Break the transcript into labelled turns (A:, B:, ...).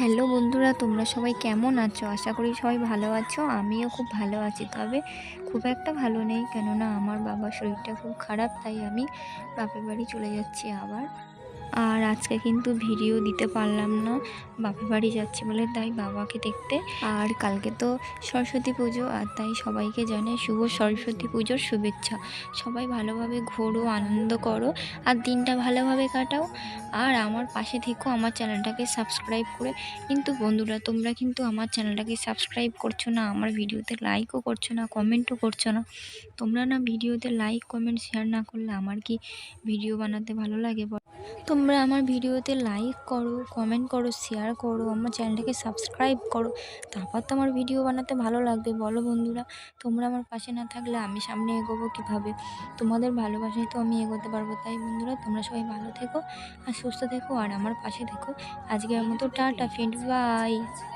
A: Hello বন্ধুরা, তোমরা সবাই কেমন আছো? আশা করি সবাই ভালো আছো, আমিও খুব ভালো আছি। তবে খুব একটা ভালো নেই, কেননা আমার বাবার শরীরটা খুব খারাপ, তাই আমি বাপের বাড়ি চলে যাচ্ছি আবার। আর আজকে কিন্তু ভিডিও দিতে পারলাম না, বাপের বাড়ি যাচ্ছি বলে, তাই বাবাকে দেখতে। আর কালকে তো সরস্বতী পুজো, আর তাই সবাইকে জানাই শুভ সরস্বতী পুজোর শুভেচ্ছা। সবাই ভালোভাবে ঘোরো, আনন্দ করো, আর দিনটা ভালোভাবে কাটাও। আর আমার পাশে থেকেও আমার চ্যানেলটাকে সাবস্ক্রাইব করে কিন্তু বন্ধুরা, তোমরা কিন্তু আমার চ্যানেলটাকে সাবস্ক্রাইব করছ না, আমার ভিডিওতে লাইকও করছ না কমেন্টও করছ না তোমরা না ভিডিওতে লাইক কমেন্ট শেয়ার না করলে আমার কি ভিডিও বানাতে ভালো লাগে? তোমরা আমার ভিডিওতে লাইক করো কমেন্ট করো শেয়ার করো, আমার চ্যানেলটাকে সাবস্ক্রাইব করো, তারপর তো আমার ভিডিও বানাতে ভালো লাগবে। বলো বন্ধুরা, তোমরা আমার পাশে না থাকলে আমি সামনে এগোবো কীভাবে? তোমাদের ভালোবাসায় তো আমি এগোতে পারব, তাই বন্ধুরা, তোমরা সবাই ভালো থেকো আর সুস্থ থেকো আর আমার পাশে থেকো। আজকের মতো টাটা ফ্রেন্ডস বাই